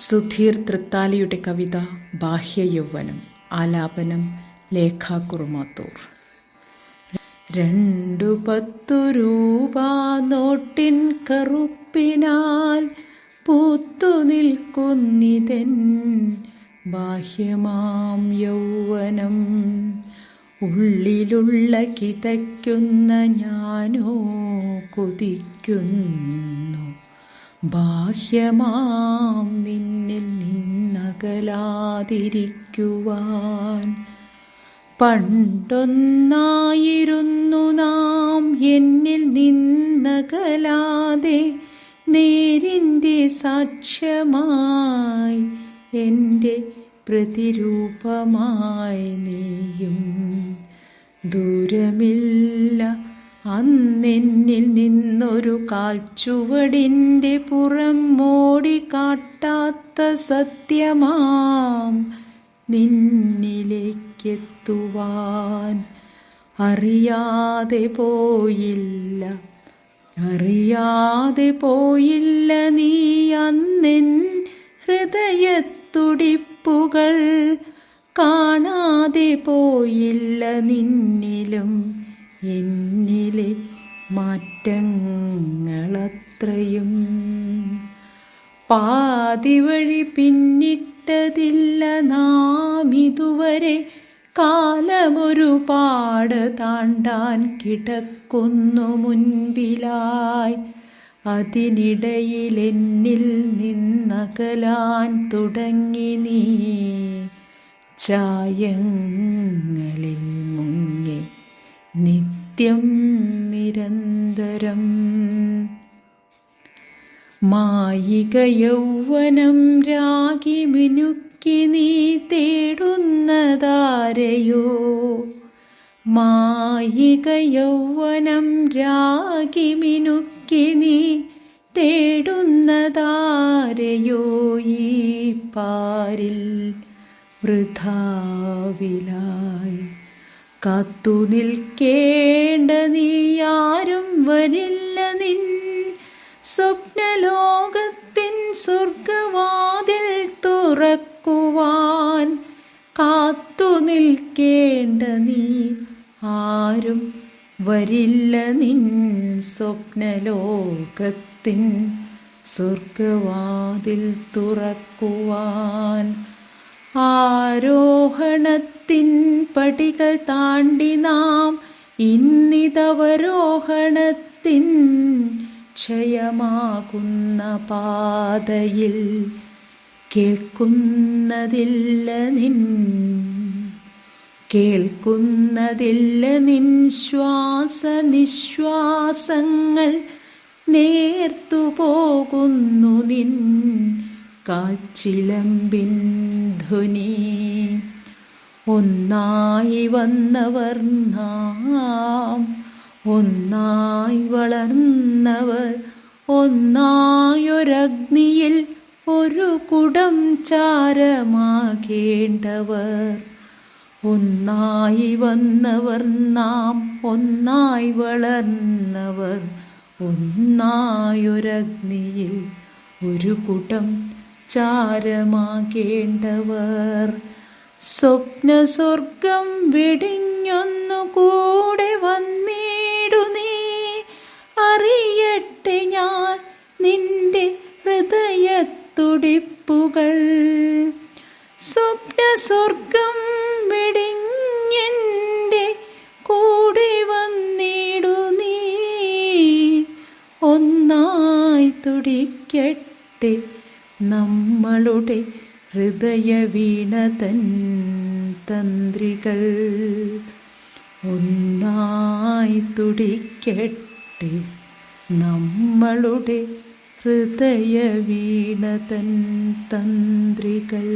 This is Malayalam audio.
സുധീർ തൃത്താലിയുടെ കവിത ബാഹ്യ യൗവനം ആലാപനം ലേഖ കുറുമാത്തൂർ. രണ്ടു പത്തു രൂപ നോട്ടിൻ കറുപ്പിനാൽ പൂത്തു നിൽക്കുന്നിതൻ ബാഹ്യമാം യൗവനം. ഉള്ളിലുള്ള കിതയ്ക്കുന്ന ഞാനോ കൊതിക്കുന്നു. ബാഹ്യമാം നിന്നിൽ നിന്നകലാതിരിക്കുവാൻ. പണ്ടൊന്നായിരുന്നു നാം എന്നിൽ നിന്നകലാതെ നേരിന്റെ സാക്ഷ്യമായി എന്റെ പ്രതിരൂപമായി നീയും. ദൂരമില്ല അന്നെന്നിൽ നിന്നൊരു കാൽച്ചുവടിന്റെ പുറം മോടി കാട്ടാത്ത സത്യമാം. നിന്നിലേക്കെത്തുവാൻ അറിയാതെ പോയില്ല. അറിയാതെ പോയില്ല നീ അന്നിൻ ഹൃദയത്തുടിപ്പുകൾ. കാണാതെ പോയില്ല നിന്നിലും എന്നിലെ മാറ്റങ്ങളത്രയും. പാതി വഴി പിന്നിട്ടതില്ല നാം ഇതുവരെ കാലമൊരുപാട് താണ്ടാൻ കിടക്കുന്നു മുൻപിലായി. അതിനിടയിൽ എന്നിൽ നിന്നകലാൻ തുടങ്ങി നീ. ചായങ്ങളിൽ മുങ്ങി നിത്യം നിരന്തരം. മായിക യൗവനം രാഗി മിനുക്കി നീ തേടുന്നതാരയോ? മായിക യൗവനം രാഗി മിനുക്കി നീ തേടുന്നതാരയോ? ഈ പാരിൽ വൃഥാവിലായി കാത്തു നിൽക്കേണ്ട ആരും വരില്ല നിൻ സ്വപ്നലോകത്തിൻ സ്വർഗവാതിൽ തുറക്കുവാൻ. കാത്തു നിൽക്കേണ്ട നീ ആരും വരില്ല നിൻ സ്വപ്നലോകത്തിൻ സ്വർഗവാതിൽ തുറക്കുവാൻ. ആരോഹണത്തിൻ പടികൾ താണ്ടി നാം ഇന്നിതവരോഹണത്തിൻ ക്ഷയമാകുന്ന പാതയിൽ കേൾക്കുന്നതില്ല നിൻ കേൾക്കുന്നതില്ല നിൻ ശ്വാസനിശ്വാസങ്ങൾ നേർത്തു പോകുന്നു നിൻ കാച്ചിലമ്പിൻ ധ്വനി. ഒന്നായി വന്നവർ നാം ഒന്നായി വളർന്നവർ ഒന്നായൊരഗ്നിയിൽ ഒരു കുടം ചാരമാകേണ്ടവർ. ഒന്നായി വന്നവർ നാം ഒന്നായി വളർന്നവർ ഒന്നായൊരഗ്നിയിൽ ഒരു കുടം ചാരമാകേണ്ടവർ സ്വപ്ന സ്വർഗം വെടിഞ്ഞൊന്നു കൂടെ വന്നിടു നീ. അറിയട്ടെ ഞാൻ നിന്റെ ഹൃദയത്തുടിപ്പുകൾ. സ്വപ്ന സ്വർഗം വെടിഞ്ഞെന്റെ കൂടെ വന്നിടു നീ. ഒന്നായി തുടിക്കട്ടെ നമ്മളുടെ ഹൃദയവീണതൻ തന്ത്രികൾ ഒന്നായി തുടിക്കട്ടെ നമ്മളുടെ ഹൃദയവീണതൻ തന്ത്രികൾ.